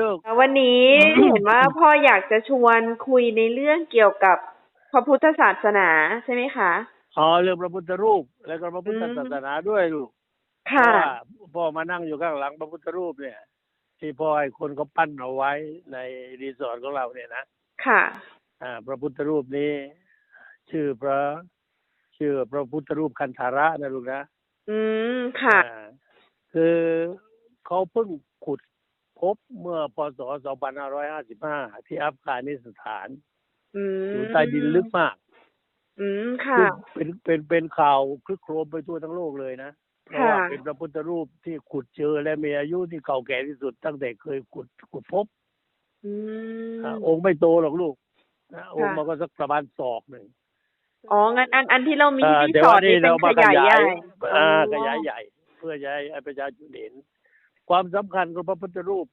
ลูก วันนี้เห็นว่าพ่ออยากจะชวนคุยในเรื่องเกี่ยวกับพระพุทธศาสนาใช่ไหมคะอ๋อเรื่องพระพุทธรูป แล้วก็พระพุทธอืมศาสนาด้วยลูกเพค่ะราะว่าพ่อมานั่งอยู่ข้างหลังพระพุทธรูปเนี่ย ที่พ่อให้คนเขาปั้นเอาไว้ในรีสอร์ทของเราเนี่ยนะค่ะ อ่า พระพุทธรูปนี้ ชื่อพระ ชื่อพระพุทธรูปคันธาระนะลูกนะ อืมค่ะอ่าคือเขาเพิ่งขุด พบเมื่อพศ 2555 ที่อัฟกานิสถาน อืมอยู่ใต้ดินลึกมากอืมค่ะ ซึ่งเป็นเป็นเป็นข่าวคลึกโครมไปทั่วทั้งโลกเลยนะเพราะว่าค่ะเป็นพระพุทธรูปที่ขุดเจอและมีอายุที่เก่าแก่ที่สุดตั้งแต่เคยขุดขุดพบอืม อ่าองค์ไม่โตหรอกลูกนะองค์มันก็สักประมาณศอกหนึ่ง อ๋อ งั้นอันอันที่เรามีอ่าที่แต่สอว่าดนี่นี่เป็นเราขมายายใหญ่ อ่าอ๋อขยายใหญ่ เพื่อจะให้ประชาชนเห็น ความสำคัญของพระพุทธรูป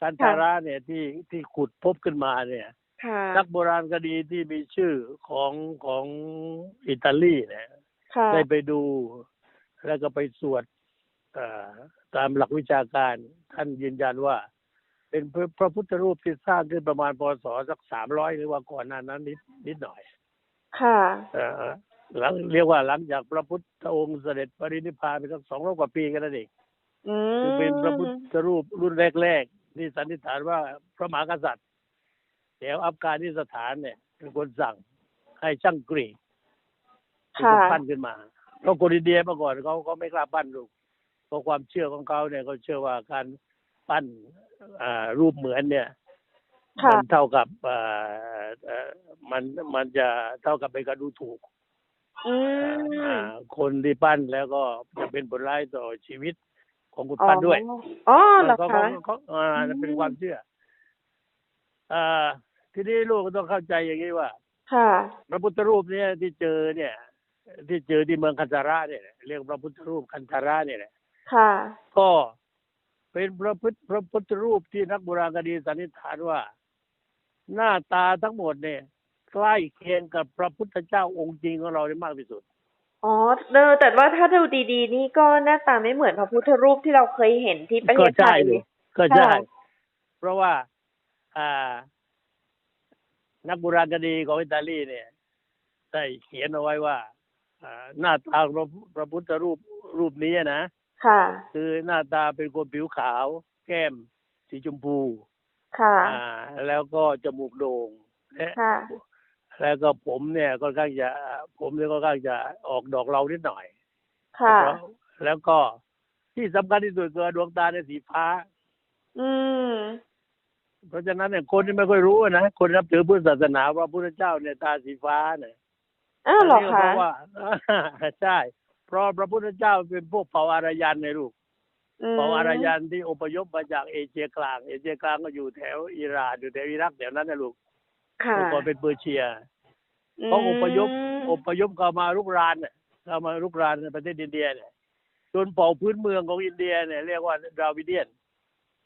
สันตาระเนี่ยที่ที่ขุดพบขึ้นมาเนี่ยค่ะนักโบราณคดีที่มีชื่อของของอิตาลีเนี่ยค่ะได้ไปดู แล้วก็ไปสวดเอ่อตามหลักวิชาการท่านยืนยันว่า เป็นพระพระพุทธรูปที่สร้างขึ้นประมาณพศสักสามร้อยหรือว่าก่อนหน้านั้นนิดนิดหน่อย ค่ะเอ่อหลังเรียกว่าหลังจากพระพุทธองค์เสด็จปรินิพพานไปสักสองร้อยกว่าปีกันนั่นเองอืม คือเป็นพระพุทธรูปรุ่นแรกๆที่สันนิษฐานว่าพระมหากษัตริย์แถวอัฟกานิสถานเนี่ยเป็นคนสั่งให้ช่างกรีกเป็นคนค่ะปั้นขึ้นมาเพราะคนอินเดียเมื่อก่อนเขาเขาไม่กล้าปั้นลูกเพราะความเชื่อของเขาเนี่ยเขาเชื่อว่าการปั้นอ่ารูปเหมือนเนี่ยค่ะมันเท่ากับอ่าเอ่อมันมันจะเท่ากับเป็นการดูถูกอืมอ่าคนที่ปั้นแล้วก็จะเป็นผลร้ายต่อชีวิต ของคนปั้นด้วยอ๋อเหรอเขาคะเขาเขาอ่าอืมเป็นความเชื่ออ่าทีนี้ลูกก็ต้องเข้าใจอย่างนี้ว่า ค่ะ พระพุทธรูปเนี่ยที่เจอเนี่ย ที่เจอที่เมืองคันธาระเนี่ยเรียกพระพุทธรูปคันธาระเนี่ยแหละค่ะ ก็เป็นพระพุทธพระพุทธรูปที่นักโบราณคดีสันนิษฐานว่า หน้าตาทั้งหมดเนี่ยใกล้เคียงกับพระพุทธเจ้าองค์จริงของเราได้มากที่สุด อ๋อเออแต่ว่าถ้าดูดีๆ นี่ก็หน้าตาไม่เหมือนพระพุทธรูปที่เราเคยเห็นที่ประเทก็ศไทใช่ย เลยก็ใช่ ค่ะ เพราะว่าอ่า นักโบราณคดีของอิตาลีเนี่ย ได้เขียนเอาไว้ว่าอ่าหน้าตาของพระพระพุทธรูปรูปนี้นะ ค่ะ คือหน้าตาเป็นคนผิวขาว แก้ม สีชมพู ค่ะ อ่า แล้วก็จมูกโด่งและค่ะ แล้วก็ผมเนี่ยค่อนข้างจะผมเนี่ยค่อนข้างจะออกดอกเรานิดหน่อย ค่ะ แล้วแล้วก็ที่สำคัญที่สุดคือดวงตาในยสีฟ้า อืม เพราะฉะนั้นเนี่ยคนที่ไม่ค่อยรู้อะนะคนนับถือพุทธศาสนาว่าพระพุทธเจ้าเนี่ยตาสีฟ้าเนี่ยอ้าวเหรอนี่ก็คะเพราะว่าใช่ เพราะพระพุทธเจ้าเป็นพวกเผ่าอารยันในลูกมเผ่าอารยันที่อพยพมาจากเอเชียกลาง เอเชียกลางก็อยู่แถวอิหร่านอยู่แถวอิรักแถวนั้นนะลูก ค่ะเมื่อก่อนเป็นเปอร์เซียเขาอพยพมอพยพเข้ามาลุกรานเนี่ยเข้ามาลุกรานในประเทศอินเดียเนี่ยจนเผ่าพื้นเมืองของอินเดียเนี่ยเรียกว่าดราวิเดียน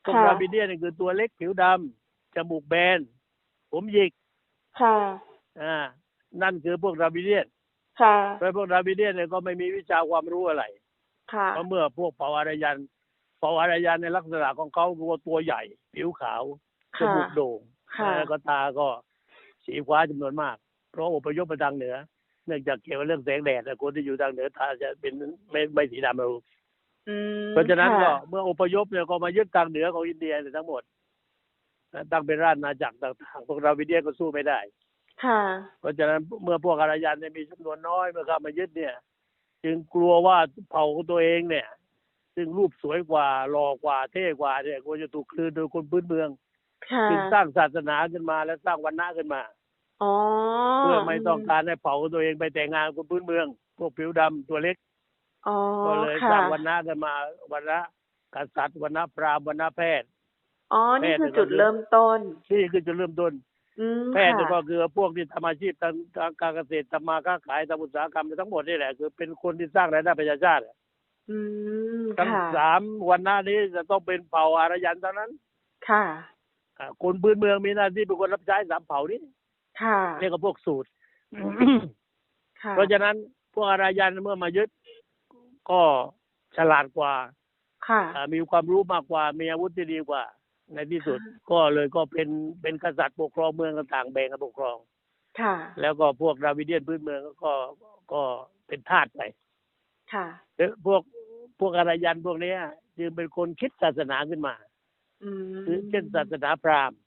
พวกค่ะดราวิเดียนเนี่ยคือตัวเล็กผิวดำจมูกแบน ผมหยิกค่ะอ่านั่นคือพวกดราวิเดียนค่ะเพราะพวกดราวิเดียนเนี่ยก็ไม่มีวิชาความรู้อะไรค่ะเพราะเมื่อพวกเผ่าอารยันเผ่าอารยันในลักษณะของเขาคือว่าตัวใหญ่ ผิวขาวจค่ะมูกโด่งค่ะแล้วก็ตาก็ สีฟ้าจำนวนมาก เพราะอพยพมาทางเหนือ เนื่องจากเกี่ยวกับเรื่องแสงแดดนะคนที่อยู่ทางเหนือตาจะเป็นไม่ไม่สีดำเราอืมเพราะฉะนั้นก็ค่ะเมื่ออพยพเนี่ยก็มายึดทางเหนือของอินเดียเนี่ยทั้งหมดตั้งเป็นราชอาณาจักรต่างๆพวกดราวิเดียนก็สู้ไม่ได้ค่ะเพราะฉะนั้นเมื่อพวกอารยันเนี่ยมีจำนวนน้อยเมื่อเข้ามายึดเนี่ย จึงกลัวว่าเผ่าของตัวเองเนี่ย ซึ่งรูปสวยกว่าหล่อกว่าเท่กว่าเนี่ยควรจะถูกคลืนโดยคนพื้นเมืองค่ะจึงสร้างศาสนาขึ้นมาและสร้างวันณะขึ้นมาอ๋อ เพื่อไม่ต้องการให้เผ่าของตัวเองไปแต่งงานกับคนพื้นเมือง พวกผิวดำตัวเล็กอ๋อก็เลยค่ะสร้างวันณะกันมาวันณะกษัตริย์วันณะพราหมณ์วันณะแพทย์อ๋อนี่คือแพทย์จุดเริ่มต้นนี่คือจุดเริ่มต้นอืมแพทย์เนี่ยก็ค่ะคือพวกที่ทำอาชีพทางทางการเกษตรทำมาค้าขายทำอุตสาหกรรมทั้งหมดนี่แหละ คือเป็นคนที่สร้างรายได้ประชาชาติอืมทั้งค่ะสามวันหน้านี้จะต้องเป็นเผ่าอารยันเท่านั้น ค่ะอ่าคนพื้นเมืองมีหน้าที่เป็นคนรับใช้สามเผ่านี้ ค่ะเรียกว่าพวกสูตรค่ะเพราะฉะนั้นพวกอารยันเมื่อมายึด ก็ฉลาดกว่า ค่ะอ่ามีความรู้มากกว่า มีอาวุธที่ดีกว่า ในที่สุด ก็เลยก็เป็นเป็นกษัตริย์ปกครองเมืองต่างๆแบ่งกันปกครอง ค่ะ แล้วก็พวกดราวิเดียนพื้นเมืองก็ก็เป็นทาสไป ค่ะแล้วพวกพวกอารยันพวกเนี้ยจึงเป็นคนคิดศาสนาขึ้นมาอืมคือเช่นศาสนาพราหมณ์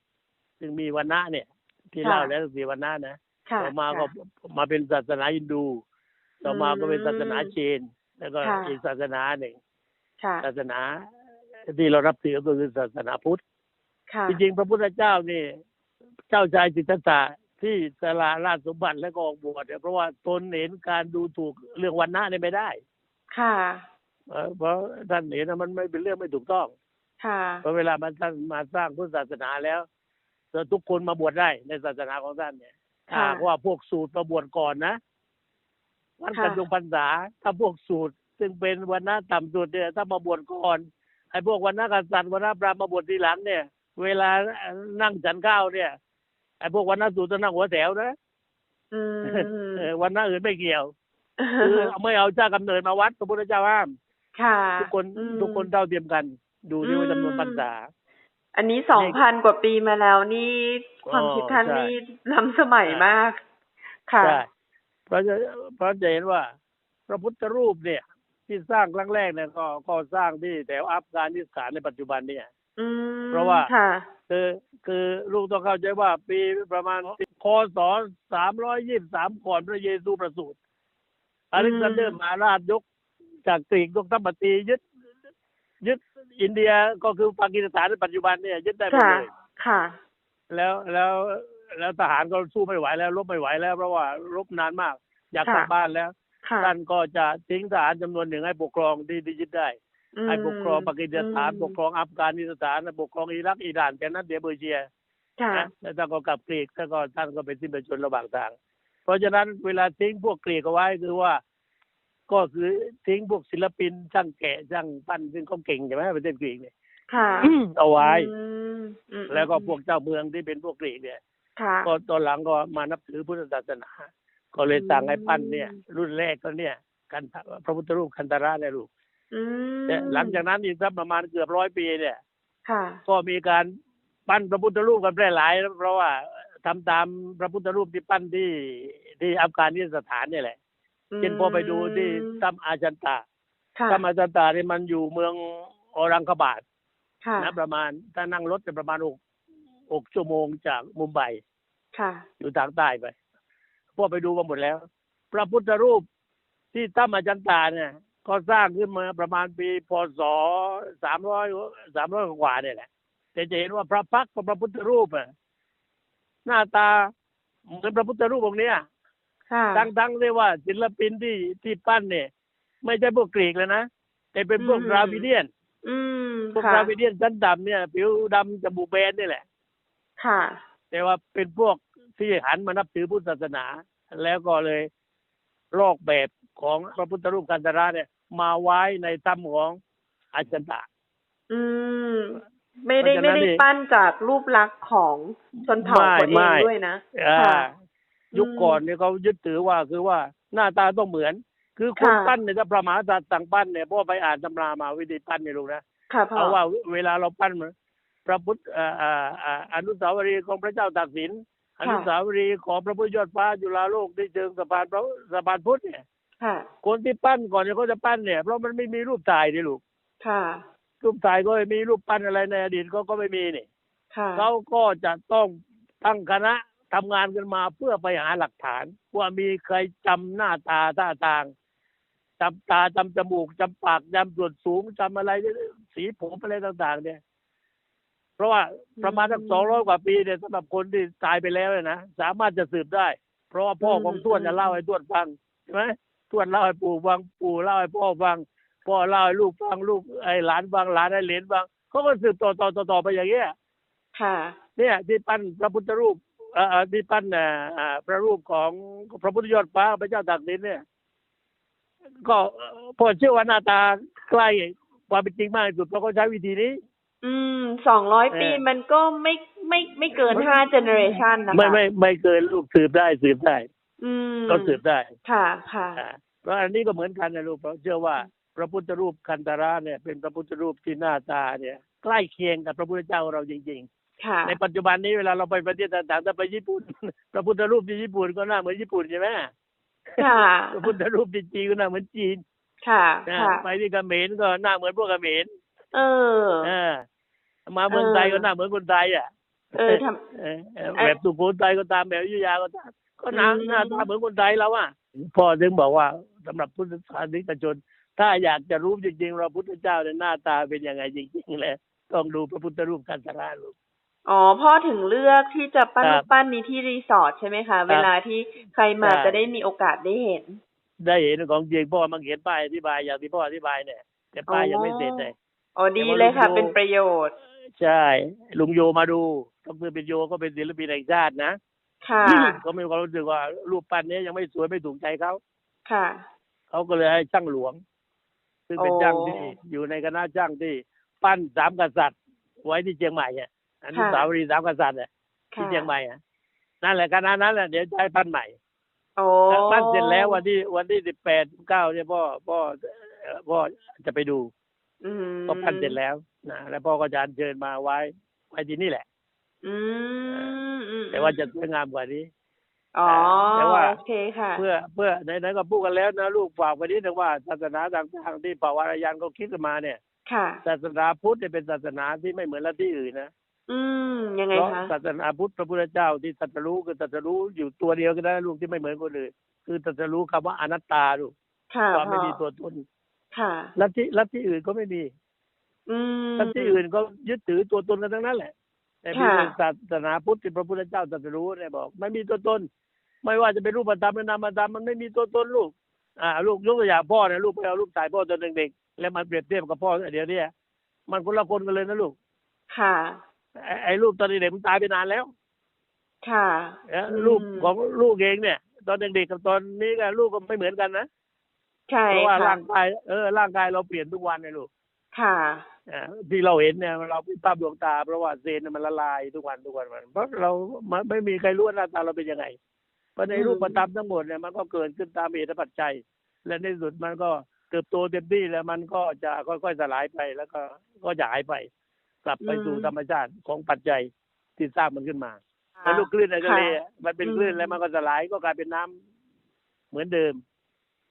ซึ่งมีวันนะเนี่ย ที่ค่ะเล่าแล้วสี่วันนะนะค่ะต่อมาก็ค่ะมาเป็นศาสนาฮินดู ต่อมาก็เป็นศาสนาอืมเชนแล้วก็ค่ะอีกศาสนาหนึ่งค่ะศาสนาที่เรารับถือก็คือศาสนาพุทธค่ะจริงๆพระพุทธเจ้านี่ เจ้าชายสิทธัตถะที่สละราชสมบัติแล้วก็ออกบวชเนี่ยเพราะว่าตนเห็นการดูถูกเรื่องวันนะเนี่ยไม่ได้ ค่ะเอ่อเพราะท่านเห็นว่ามันไม่เป็นเรื่องไม่ถูกต้องค่ะเพราะเวลามันท่านมาสร้างพุทธศาสนาแล้วแล้ว ทุกคนมาบวชได้ในศาสนาของท่านเนี่ยถ้าค่ะหากว่าพวกสูตรมาบวชก่อนนะวันค่ะ กันจงพรรษาถ้าพวกสูตร ซึ่งเป็นวันนะต่ำสุดเนี่ยถ้ามาบวชก่อนไอ้พวกวันนะกษัตริย์วันนะพราหมณ์มาบวชทีหลังเนี่ย เวลานั่งฉันข้าวเนี่ยไอ้พวกวันนะสูตรต้องนั่งหัวแถวนะอืมเออวันนะอื่นไม่เกี่ยวคือไม่เอาเจ้ากำเนิดมาวัดพระพุทธเจ้าห้าม ค่ะทุกคนอืม ทุกคนเท่าเทียมกัน ดูที่ว่าจำนวนพรรษา อันนี้สองพันกว่าปีมาแล้วนี่ความอ๋อคิดท่านใช่นี่ล้ำสมัยมาก ค่ะใช่เพราะจะเพราะจะเห็นว่า พระพุทธรูปเนี่ย ที่สร้างครั้งแรกเนี่ยก็ก็สร้างที่แถวอัฟกานิสถานในปัจจุบันเนี่ยอืมเพราะว่าค่ะคือคือลูกต้องเข้าใจว่าปีประมาณคศสามร้อยยี่สามก่อนพระเยซูประสูติอเล็กซานเดอร์มหาราชยกจากกรีกยกทัพปตียึดยึด อินเดียก็คือปากีสถานในปัจจุบันเนี่ยยึดได้หมดค่ะ เลยค่ะ แล้วแล้วแล้วทหารก็สู้ไม่ไหวแล้วรบไม่ไหวแล้วเพราะว่ารบนานมาก อยากค่ะกลับบ้านแล้ว ค่ะท่านก็จะทิ้งทหารจำนวนหนึ่งให้ปกครองที่ที่ยึดได้อืมให้ปกครองปากีสถานอืมปกครองอัฟกานิสถานปกครองอิรักอิหร่านแค่นั้นเดียวเบอร์เซีย ค่ะ นะแล้วท่านก็กลับกรีกท่านก็ท่านก็เป็นสิ้นประชนระหว่างทาง เพราะฉะนั้นเวลาทิ้งพวกกรีกเอาไว้คือว่า ก็คือทิ้งพวกศิลปินช่างแกะช่างปั้นซึ่งเขาเก่งใช่ไหมประเทศกรีกเนี่ยค่ะเอาไว้อืมอืมแล้วก็พวกเจ้าเมืองที่เป็นพวกกรีกเนี่ยค่ะก็ตอนหลังก็มานับถือพุทธศาสนา ก็เลยสั่งให้ปั้นเนี่ย รุ่นแรกก็เนี่ยกันพระพุทธรูปคันตระเนี่ยลูกอืมแต่หลังจากนั้นอีกสักประมาณเกือบร้อยปีเนี่ยค่ะก็มีการปั้นพระพุทธรูปกันแพร่หลายเพราะว่าทำตามพระพุทธรูปที่ปั้นที่ที่อัฟกานิสถานเนี่ยแหละ เช่นพอไปดูที่ถ้ำอาจันตาค่ะถ้ำอาจันตาเนี่ยมันอยู่เมืองออรังคบาตค่ะนะประมาณ ถ้านั่งรถจะประมาณหกหกชั่วโมงจากมุมไบค่ะอยู่ทางใต้ไปพวกไปดูมาหมดแล้ว พระพุทธรูปที่ถ้ำอาจันตาเนี่ยก็สร้างขึ้นมาประมาณปีพศสามร้อยสามร้อยกว่าเนี่ยแหละแต่จะเห็นว่าพระพักตร์ของพระพุทธรูปอะหน้าตาเหมือนพระพุทธรูปองค์เนี้ยค่ะ ทั้งทั้งๆที่ว่าศิลปินที่ที่ปั้นเนี่ย ไม่ใช่พวกกรีกเลยนะแต่เป็นพวกอืมดราวิเดียนอืมพวกค่ะดราวิเดียนชั้นดำเนี่ย ผิวดำจมูกแบนนี่แหละ ค่ะ แต่ว่าเป็นพวกที่หันมานับถือพุทธศาสนา แล้วก็เลยลอกแบบของพระพุทธรูปกันตระเนี่ย มาไว้ในถ้ำของอาจันตาอืมไม่ได้เพราะฉะนั้ไม่นได้นี่ปั้นจากรูปลักษณ์ของชนเผ่าไม่ตัวเอไม่งด้วยนะ อ่าค่ะ ยุคอืมก่อนเนี่ยเขายึดถือว่าคือว่าหน้าตาต้องเหมือน คือคนค่ะปั้นเนี่ยถ้าพระมหากษัตริย์สั่งปั้นเนี่ยพ่อไปอ่านตำรามาวิธีปั้นเนี่ยลูกนะค่ะพ่อเอาว่าเวลาเราปั้นมันพระพุทธอ่าอ่าอ่าอนุสาวรีย์ของพระเจ้าตากสินอนุสาวรีย์ของพระพุทธยอดฟ้าจุฬาโลกที่เชิงสะพานพระสะพานพุทธเนี่ยค่ะคนที่ปั้นก่อนเนี่ยเขาจะปั้นเนี่ยเพราะมันไม่มีรูปถ่ายดิลูกค่ะรูปถ่ายก็ไม่มีรูปปั้นอะไรในอดีตเขาก็ไม่มีนี่ค่ะเขาก็จะต้องตั้งคณะ ทำงานกันมาเพื่อไปหาหลักฐาน ว่ามีใครจำหน้าตาท่าทางจำตาจำจมูกจำปากจำส่วนสูงจำอะไรสีผมอะไรต่าง ๆ เนี่ย เพราะว่าประมาณสักสองร้อยกว่าปีเนี่ยสำหรับคนที่ตายไปแล้วเนี่ยนะสามารถจะสืบได้ เพราะว่าพ่อของทวดจะเล่าให้ทวดฟังใช่ไหมทวดเล่าให้ปู่ฟังปู่เล่าให้พ่อฟังพ่อเล่าให้ลูกฟังลูกไอ้หลานฟังหลานให้เหลนฟังเขาก็สืบต่อต่อต่อต่อไปอย่างเงี้ยค่ะ เนี่ยที่ปั้นพระพุทธรูปเอ่อเอ่อ ที่ปั้นเอ่ออ่าพระรูปของพระพุทธยอดฟ้าพระเจ้าตากสินเนี่ย ก็เอ่อพอเชื่อว่าหน้าตาใกล้ความเป็นจริงมากที่สุดเพราะเขาใช้วิธีนี้ อืมสองร้อยเออปีมันก็ไม่ไม่ไม่เกินห้าเจเนอเรชันนะคะไม่ไม่ไม่เกินลูกสืบได้สืบได้ อืมก็สืบได้ ค่ะค่ะอ่าเพราะอันนี้ก็เหมือนกันนะลูกเพราะเชื่อว่าพระพุทธรูปคันตระเนี่ยเป็นพระพุทธรูปที่หน้าตาเนี่ย ใกล้เคียงกับพระพุทธเจ้าของเราจริงค่ะๆ ในปัจจุบันนี้เวลาเราไปประเทศต่างๆถ้าไปญี่ปุ่นพระพุทธรูปที่ญี่ปุ่นก็หน้าเหมือนญี่ปุ่นใช่ไหมค่ะพระพุทธรูปที่จีนก็หน้าเหมือนจีน ค่ะนะค่ะไปที่เขมรก็หน้าเหมือนพวกเขมรเออเออมาเมืองไทยเออก็หน้าเหมือนคนไทยอะเออทเออเออแบบสุโขทัยก็ตามแบบอยุธยาก็ตามก็หน้าอืมหน้าตาเหมือนคนไทยแล้วอะพ่อถึงบอกว่าสำหรับพุทธศาสนิกชน ถ้าอยากจะรู้จริงๆเราพุทธเจ้าเนี่ยหน้าตาเป็นยังไงจริงๆเลยต้องดูพระพุทธรูปกันตราลูกำ อ๋อพ่อถึงเลือกที่จะปั้นครัรูบปปั้นนี้ที่รีสอร์ทใช่ไหมคะ เวลาที่ใครมาใช่ จะได้มีโอกาสได้เห็น ได้เห็นของจริงพ่อมาเขียนป้ายอธิบายอย่างที่พ่ออธิบายเนี่ย แต่ป้ายยังไม่เสร็จเลย อ๋อดีแต่ว่าเลยค่ะลุงโย เป็นประโยชน์ใช่ ลุงโยมาดูก็คือเป็นโยก็เป็นศิลปินแห่งชาตินะค่ะก็มีความรู้สึกว่ารูปปั้นนี้ยังไม่สวยไม่ถูกใจเขาค่ะ เขาก็เลยให้ช่างหลวง ซึ่งเป็นโอ้ ช่างที่อยู่ในคณะช่างที่ปั้นสามกษัตริย์ไว้ที่เชียงใหม่อะ อนุสาวรีย์สามกษัตริย์อะที่ค่ะเชียงใหม่อะนั่นแหละคณะนั้นแหละเดี๋ยวจะให้ปั้นใหม่โอ้ปั้นเสร็จแล้ววันที่วันที่สิบแปดเก้าเนี่ยพ่อพ่อเอ่อพ่อจะไปดูอืมก็ปั้นเสร็จแล้วนะแล้วพ่อก็จะอัญเชิญมาไว้ไว้ที่นี่แหละอืมอืมแต่ว่าจะสวยงามกว่านี้อ๋อแต่ว่าโอเคค่ะเพื่อเพื่อไหนๆก็พูดกันแล้วนะลูกฝากไว้นิดนึงว่าศาสนาต่างๆที่ปวารยันเขาคิดกันมาเนี่ยค่ะศาสนาพุทธเนี่ยเป็นศาสนาที่ไม่เหมือนลัทธิอื่นนะ อืม ยังไงเพราะคะ ศาสนาพุทธพระพุทธเจ้าที่ตรัสรู้คือตรัสรู้อยู่ตัวเดียวกันนะลูกที่ไม่เหมือนคนอื่นคือตรัสรู้คำว่าอนัตตาลูกค่ะความไม่พ่อมีตัวตนค่ะ ลัทธิลัทธิอื่นก็ไม่มีอืม ลัทธิอื่นก็ยึดถือตัวตนกันทั้งนั้นแหละ แต่มีค่ะ ศาสนาพุทธที่พระพุทธเจ้าตรัสรู้เนี่ยบอก ไม่มีตัวตน ไม่ว่าจะเป็นรูปธรรมหรือนามธรรมมันไม่มีตัวตนลูก อ่า ลูกยกตัวอย่างพ่อเนี่ยลูกไปเอารูปถ่ายพ่อตอนเด็กๆแล้วมันเปรียบเทียบกับพ่อเดี๋ยวเนี้มันคนละคนกันเลยนะลูก ค่ะ ไอ้ไอ้รูปตอนเด็กๆมันตายไปนานแล้ว ค่ะเอ้ออืมรูปของลูกเองเนี่ย ตอนเด็กๆกับตอนนี้ก็ลูกก็ไม่เหมือนกันนะใช่เพราะว่าค่ะร่างกายเออร่างกายเราเปลี่ยนทุกวันเลยลูก ค่ะอ่าที่เราเห็นเนี่ยเราพิภาพดวงตา เพราะว่าเซลล์เนี่ยมันละลายทุกวันทุกวันมันเพราะเรามันไม่มีใครรู้ว่าหน้าตาเราเป็นยังไงเพราะในอืมรูปธรรมทั้งหมดเนี่ยมันก็เกิดขึ้นตามเหตุปัจจัย และในที่สุดมันก็เติบโตเต็มที่แล้วมันก็จะค่อยๆสลายไปแล้วก็ก็จะหายไป กลับไปสู่ธรรมชาติของปัจจัยที่สร้างมันขึ้นมาแล้วลูกคลื่นในทะเลอะมันเป็นคลื่นแล้วมันก็สลายก็กลายเป็นน้ำเหมือนเดิม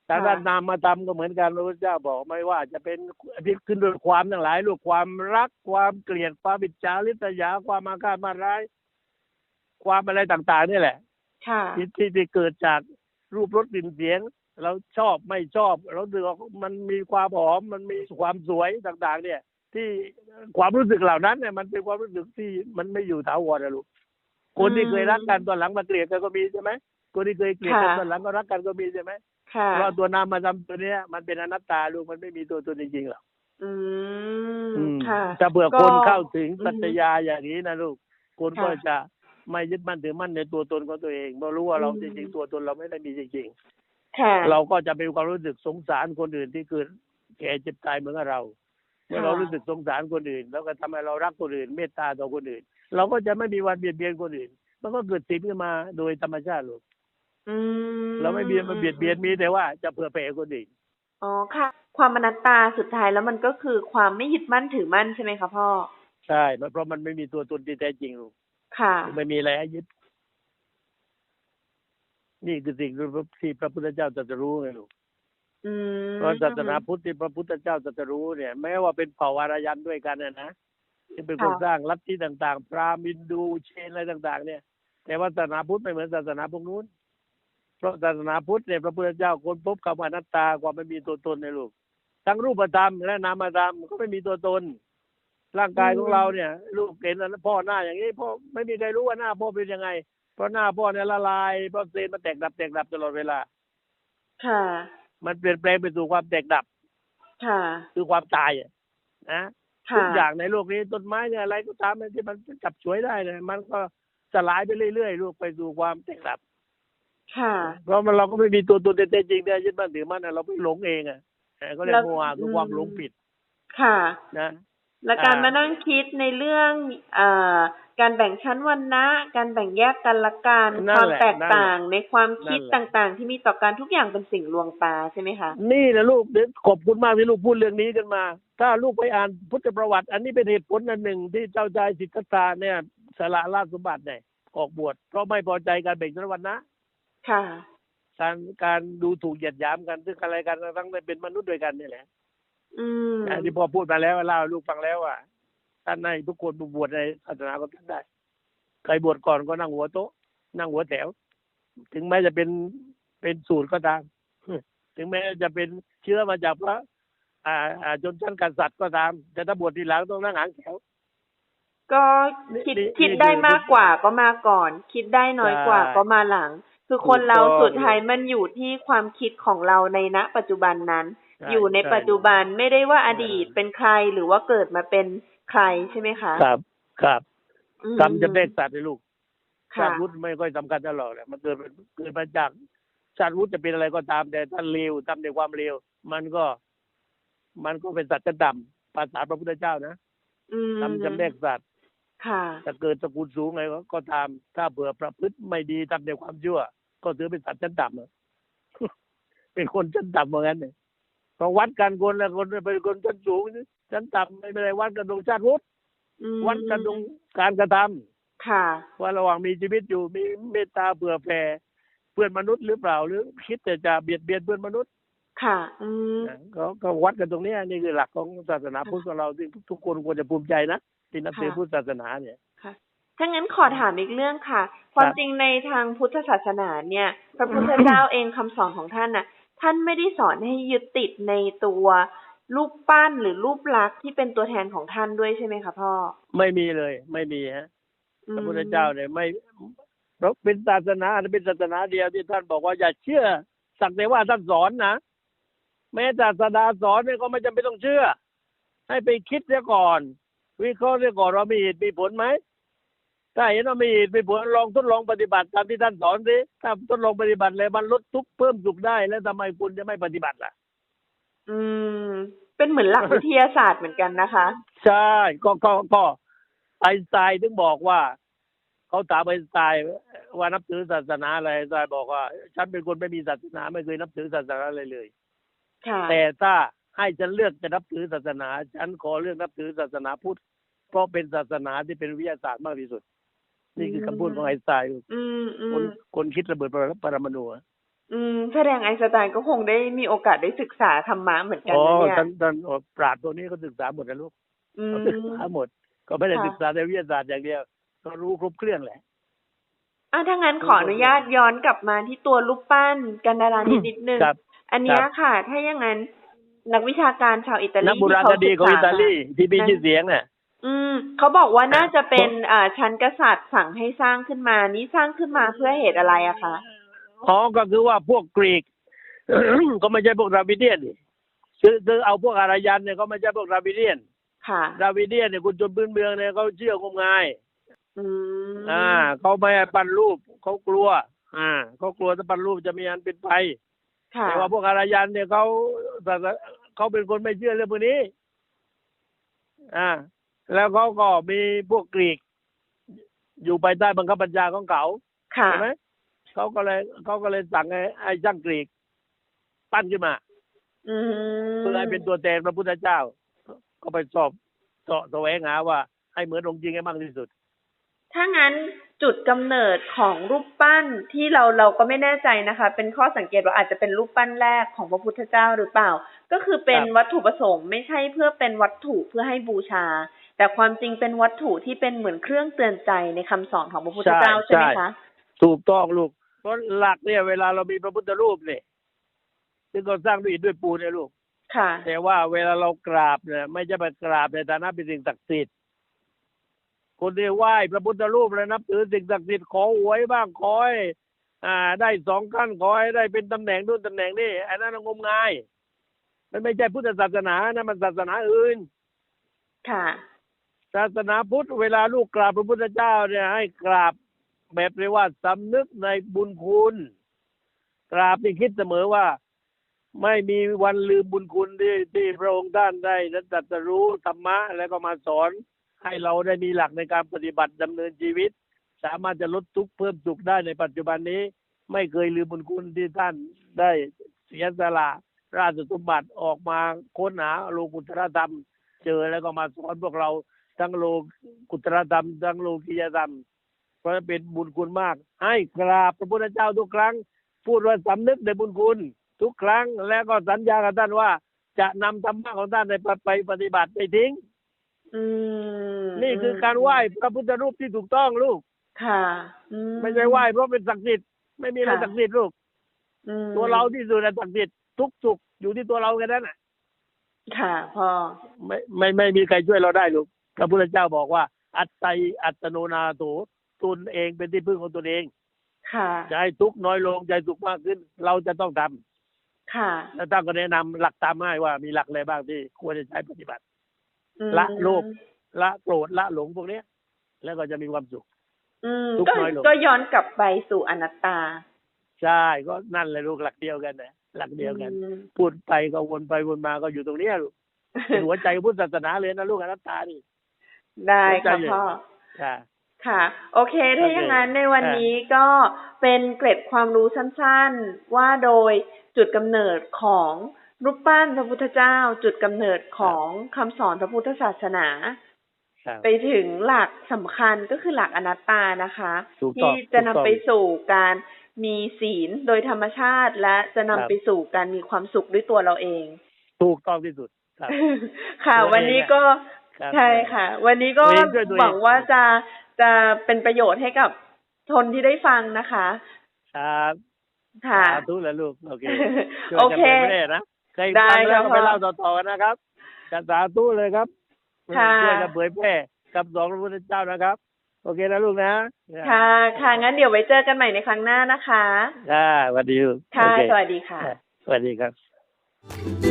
แต่ถ้านามมาทำก็เหมือนกันพระพุทธเจ้าบอกไม่ว่า จะเป็นที่ขึ้นด้วยความทั้งหลายลูกความรักความเกลียดความบิดจาริษยาความมาฆาตมาร้าย ความอะไรต่าง ๆ นี่แหละค่ะที่ที่ที่เกิดจากรูปรสกลิ่นเสียง เราชอบไม่ชอบ เราดูว่ามันมีความหอมมันมีความสวยต่าง ๆ เนี่ย ที่ความรู้สึกเหล่านั้นเนี่ยมันเป็นความรู้สึกที่มันไม่อยู่ถาวรนะลูกคนที่เคยรักกันตอนหลังมาเกลียดกันก็มีใช่ไหมคนที่เคยเกลียดกันค่ะตอนหลังก็รักกันก็มีใช่ไหมค่ะเพราะตัวนามมาทำตัวเนี้ย มันเป็นอนัตตาลูกมันไม่มีตัวตนจริงๆหรอกอืมอืมค่ะถ้าเผื่อก็คนเข้าถึงอืมปัจญาอย่างนี้นะลูกคนค่ะก็จะไม่ยึดมั่นถือมั่นในตัวตนของตัวเองเพราะรู้ว่าเราอืมจริงๆตัวตนเราไม่ได้มีจริงค่ะๆเราก็จะมีความรู้สึกสงสารคนอื่นที่เกิดแก่เจ็บตายเหมือนกับเรา เมื่อเรารู้สึกสงสารคนอื่น แล้วก็ทำให้เรารักคนอื่น เมตตาต่อคนอื่น เราก็จะไม่มีวันเบียดเบียนคนอื่น มันก็เกิดติดขึ้นมาโดยธรรมชาติลูกอืมเราไม่เบียดมาเบียดเบียนมีแต่ว่าจะเผื่อแผ่คนอื่นอ๋อค่ะ ความอนัตตาสุดท้ายแล้วมันก็คือความไม่ยึดมั่นถือมั่นใช่ไหมคะพ่อใช่เพราะมันไม่มีตัวตนที่แท้จริงลูกค่ะ ไม่มีอะไรให้ยึด นี่คือสิ่งที่พระพุทธเจ้าตรัสรู้ไงลูก อืมเพราะศาสนาพุทธที่พระพุทธเจ้าตรัสรู้เนี่ย แม้ว่าเป็นเผ่าวารยันด้วยกันนะนะที่เป็นคนสร้างลัทธิต่างๆ พราหมณ์ฮินดูเชนอะไรต่าง ๆ เนี่ย แต่ว่าศาสนาพุทธไม่เหมือนศาสนาพวกนู้น เพราะศาสนาพุทธเนี่ยพระพุทธเจ้าค้นพบคำว่าอนัตตาความไม่มีตัวตนในลูกทั้งรูปธรรมและนามธรรมก็ไม่มีตัวตน ร่างกายของเราเนี่ย ลูกเห็นแล้วพ่อหน้าอย่างนี้พ่อไม่มีใครรู้ว่าหน้าพ่อเป็นยังไง เพราะหน้าพ่อเนี่ยละลายเพราะเซลล์มันแตกดับแตกดับตลอดเวลา ค่ะ มันเปลี่ยนแปลงไปสู่ความแตกดับ ค่ะ คือความตายอะนะค่ะทุกอย่างในโลกนี้ต้นไม้เนี่ยอะไรก็ตามที่มันจับฉวยได้เนี่ยมันก็สลายไปเรื่อยๆลูกไปสู่ความแตกดับ ค่ะ เพราะมันเราก็ไม่มีตัวตนแท้ๆจริงเนี่ยยึดมั่นถือมั่นอะเราไปหลงเองอะเออก็เรียแล้กวโมหะคือมความหลงผิด ค่ะ นะ และการอ่ามมานั่งคิดในเรื่องเอ่อการแบ่งชั้นวรรณะ การแบ่งแยกกันละกันนั่คนวามแหละแตกต่างนั่นแหละในความคิดนั่นแหละต่างๆ ที่มีต่อการทุกอย่างเป็นสิ่งลวงตาใช่ไหมคะนี่นะลูกเดี๋ยวขอบคุณมากที่ลูกพูดเรื่องนี้กันมา ถ้าลูกไปอ่านพุทธประวัติ อันนี้เป็นเหตุผลอันหนึ่งที่เจ้าชายสิทธัตถะเนี่ยสละราชสมบัติเนี่ยออกบวชเพราะไม่พอใจการแบ่งชนวันนะค่ะการการดูถูกเหยียดหยามกันซึ่งอะไรกันทั้งที่เป็นมนุษย์ด้วยกันนี่แหละ อืมอันที่พ่อพูดมาแล้วเล่าให้ลูกฟังแล้วว่าท่านให้ทุกคนบวชในศาสนาของท่านได้ใครบวชก่อนก็นั่งหัวโต๊ะ นั่งหัวแถว ถึงแม้จะเป็นเป็นสูตรก็ตาม ถึงแม้จะเป็นเชื้อมาจากพระอ่าอ่าชนชั้นกษัตริย์ก็ตาม แต่ถ้าบวชทีหลังต้องนั่งหางแถวก็คิดนี่คิดนี่ได้คือมากกว่าก็มาก่อน คิดได้น้อยกว่าใช่ก็มาหลัง คือคนถูกเราต้องสุดท้ายมันอยู่ที่ความคิดของเราในณปัจจุบันนั้นใช่ อยู่ในใช่ปัจจุบันไม่ได้ว่าอดีตใช่เป็นใครหรือว่าเกิดมาเป็นใครใช่ไหมคะ ครับครับอืมกรรมจะได้สัตว์เลยลูกชาค่ะติวุฒิไม่ค่อยสำคัญตลอดแหละมันเกิดเกิดมาจากชาติวุฒิจะเป็นอะไรก็ตาม แต่ถ้าเลวทำในความเลวมันก็ มันก็เป็นสัตว์จะดำภาษาพระพุทธเจ้านะอืมทำจำแนกสัตว์ค่ะถ้าเกิดตระกูลสูงไงก็ก็ตาม ถ้าเผื่อประพฤติไม่ดีทำในความชั่ว ก็ถือเป็นสัตว์ชั้นต่ำอะเป็นคนชั้นต่ำเหมือนกันเนี่ย พอวัดกันคนละคนเป็นคนชั้นสูงชั้นต่ำไม่เป็นไรวัดกันตรงชาติวุฒิอืมวัดกันตรงการกระทำค่ะ ว่าระหว่างมีชีวิตอยู่มีเมตตาเผื่อแผ่เพื่อนมนุษย์หรือเปล่าหรือคิดแต่จะเบียดเบียนเพื่อนมนุษย์ ค่ะ อืมนะก็ก็วัดกันตรงเนี้ยนี่คือหลักของศาสนาพุทธของเราที่ทุกคนควรจะภูมิใจนะที่นับถือค่ะพุทธศาสนาเนี่ยค่ะถ้างั้นขอถามอีกเรื่องค่ะ ความจริงในทางพุทธศาสนาเนี่ย พระพุทธเจ้าเองคำสอนของท่านน่ะ ท่านไม่ได้สอนให้ยึดติดในตัวรูปปั้นหรือรูปลักษณ์ที่เป็นตัวแทนของท่านด้วยใช่ไหมคะพ่อ ไม่มีเลย ไม่มีฮะอืมพระพุทธเจ้าเนี่ยไม่เพราะเป็นศาสนาเป็นศาสนาเดียวที่ท่านบอกว่าอย่าเชื่อ สักแต่ว่าท่านสอนนะแม้ศาสดาสอนเนี่ยก็ไม่จำเป็นต้องเชื่อ ให้ไปคิดเสียก่อน วิเคราะห์เสียก่อนว่ามีเหตุมีผลไหม ถ้าเห็นว่ามีเหตุมีผลลองทดลองปฏิบัติตามที่ท่านสอนสิถ้าทดลองปฏิบัติเลยมันลดทุกข์เพิ่มสุขได้แล้วทำไมคุณจะไม่ปฏิบัติล่ะ อืม เป็นเหมือนหลักวิทยาศาสตร์เหมือนกันนะคะ ใช่ก็ก็ก็ไอน์สไตน์ถึงบอกว่าเขาถามไอน์สไตน์ว่านับถือศาสนาอะไรไอน์สไตน์บอกว่า ฉันเป็นคนไม่มีศาสนาไม่เคยนับถือศาสนาอะไรเลยค่ะแต่ถ้าให้ฉันเลือกจะนับถือศาสนา ฉันขอเลือกนับถือศาสนาพุทธเพราะเป็นศาสนาที่เป็นวิทยาศาสตร์มากที่สุด นี่คือคำพูดของไอน์สไตน์อืมอืคนมคนคิดระเบิดปรมาณูอะอืมแสดงไอน์สไตน์ก็คงได้มีโอกาสได้ศึกษาธรรมะเหมือนกันอ๋อนะเนี่ยท่านท่านปราดตัวนี้ก็ศึกษาหมดนะลูกอืมเขาศึกษาหมด ก็ไม่ได้ค่ะศึกษาในวิทยาศาสตร์อย่างเดียวก็รู้ครบเครื่องแหละอะถ้างั้นขออนุญาตย้อนกลับมาที่ตัวรูปปั้นกันดารานิดนิดนึงครับอันเนี้ยครับค่ะ ถ้าอย่างนั้นนักวิชาการชาวอิตาลีนักโบราณคดีของอิตาลีที่มีชื่อเสียงเนี่ย อืมเขาบอกว่าน่าจะเป็นอ่าชั้นกษัตริย์สั่งให้สร้างขึ้นมานี้สร้างขึ้นมาเพื่อเหตุอะไรอะคะอ๋อก็คือว่าพวกกรีก ก็ไม่ใช่พวกดราวิเดียนนี่คือคือเอาพวกอารยันเนี่ยก็ไม่ใช่พวกดราวิเดียนค่ะดราวิเดียนเนี่ยคุณชนพื้นเมืองเนี่ยเขาเชื่องมงาย อืมอ่าเขาไม่ให้ปั้นรูปเขากลัว อ่าเขากลัวถ้าปั้นรูปจะมีอันเป็นไปค่ะแต่ว่าพวกอารยันเนี่ยเขาศาสเขาเป็นคนไม่เชื่อเรื่องพวกนี้ อ่า แล้วเขาก็มีพวกกรีก อยู่ภายใต้บังคับบัญชาของเขาค่ะ ใช่ไหมเขาก็เลยเขาก็เลยสั่งให้ไอ้ช่างกรีก ปั้นขึ้นมาอืมเพื่อให้เป็นตัวแทนพระพุทธเจ้า ก็ไปสอบเสาะแสวงหาว่าให้เหมือนองค์จริงให้มากที่สุด ถ้างั้นจุดกำเนิดของรูปปั้นที่เราเราก็ไม่แน่ใจนะคะ เป็นข้อสังเกตว่าอาจจะเป็นรูปปั้นแรกของพระพุทธเจ้าหรือเปล่า ก็คือเป็นครับ วัตถุประสงค์ไม่ใช่เพื่อเป็นวัตถุเพื่อให้บูชา แต่ความจริงเป็นวัตถุที่เป็นเหมือนเครื่องเตือนใจในคำสอนของพระพุทธเจ้าใช่ไหมคะถูกต้องลูก เพราะหลักเนี่ย เวลาเรามีพระพุทธรูปเนี่ยซึ่งก็สร้างด้วยอิฐด้วยปูนเนี่ยลูกค่ะแต่ว่าเวลาเรากราบเนี่ย ไม่ใช่ไปกราบในฐานะเป็นสิ่งศักดิ์สิทธิ์คนที่ไหว้พระพุทธรูปแล้วนับถือสิ่งศักดิ์สิทธิ์ขอหวยบ้างขอให้อ่า ได้สองขั้นขอให้ได้เป็นตำแหน่งนู่นตำแหน่งนี่อันนั้นงมงาย มันไม่ใช่พุทธศาสนานะมันศาสนาอื่น ค่ะ ศาสนาพุทธเวลาลูกกราบพระพุทธเจ้าเนี่ยให้กราบแบบเรียกว่าสำนึกในบุญคุณ กราบนี่คิดเสมอว่า ไม่มีวันลืมบุญคุณที่ที่พระองค์ท่านได้ตรัสรู้ธรรมะแล้วก็มาสอน ให้เราได้มีหลักในการปฏิบัติดำเนินชีวิต สามารถจะลดทุกข์เพิ่มสุขได้ในปัจจุบันนี้ ไม่เคยลืมบุญคุณที่ท่านได้เสียสละราชสมบัติออกมาค้นหาโลกุตรธรรม เจอแล้วก็มาสอนพวกเรา ทั้งโลกุตรธรรมทั้งโลกียธรรม เพราะเป็นบุญคุณมาก ให้กราบพระพุทธเจ้าทุกครั้ง พูดว่าสำนึกในบุญคุณ ทุกครั้งแล้วก็สัญญากับท่านว่า จะนำธรรมะของท่านในไปปฏิบัติไม่ทิ้งอืมนี่คือการไหว้พระพุทธรูปที่ถูกต้องลูก ค่ะอืไม่ใช่ไหว้เพราะเป็นศักดิ์สิทธิ์ไม่มีอะไรค่ะศักดิ์สิทธิ์ลูกอืมตัวเราที่สุดน่ะศักดิ์สิทธิ์ทุกสุขอยู่ที่ตัวเราแค่นั้นน่ะ ค่ะพ่อไม่ไม่ไม่มีใครช่วยเราได้ลูก พระพุทธเจ้าบอกว่า อัตไตอัตโนนาโถตนเองเป็นที่พึ่งของตนเอง ค่ะจะให้ทุกข์น้อยลงใจสุขมากขึ้น เราจะต้องทำค่ะแล้วท่านก็แนะนำหลักตามให้ว่ามีหลักอะไรบ้างที่ควรจะใช้ปฏิบัติอืมละโลภละโกรธละหลงพวกเนี้ย แล้วก็จะมีความสุขอืมทุกข์ก็น้อยลงก็ย้อนกลับไปสู่อนัตตา ใช่ก็นั่นแหละลูกหลักเดียวกันนะหลักเดียวกันอืมพูดไปก็วนไปวนมาก็อยู่ตรงเนี้ยลูกเป็นหัวใจของพุทธศาสนาเลยนะลูกอนัตตานี่ ได้หัวใจค่ะเลยพ่อค่ะค่ะ โอเค ถ้าโอเคอย่างนั้นในวันนี้ก็เป็นเกร็ดความรู้สั้นๆ ว่าโดยจุดกำเนิดของรูปปั้นพระพุทธเจ้า จุดกำเนิดของคำสอนพระพุทธศาสนาครับไปถึงหลักสำคัญก็คือหลักอนัตตานะคะถูกต้องที่จะนำถูกต้องไปสู่การมีศีลโดยธรรมชาติ และจะนำครับไปสู่การมีความสุขด้วยตัวเราเอง ถูกต้องที่สุดครับค่ะตัวเองวันนี้ก็ครับ ใช่ค่ะ วันนี้ก็ตัวเองช่วยตัวเองหวังว่าจะจะเป็นประโยชน์ให้กับทนที่ได้ฟังนะคะ ครับค่ะสาธุแล้วลูก โอเคช่วยโอกันเคไปไม่ได้นะใครได้ฟังแล้วครับก็ไปพ่อเล่าต่อๆกันนะครับจะสาธุเลยครับค่ะช่วยกันเผยแพร่กับสองพระพุทธเจ้านะครับ โอเคนะลูกนะ ค่ะ ค่ะ งั้นเดี๋ยวไว้เจอกันใหม่ในครั้งหน้านะคะ ค่ะสวัสดีลูกค่ะโอเสวัสดีค่ะ สวัสดีครับ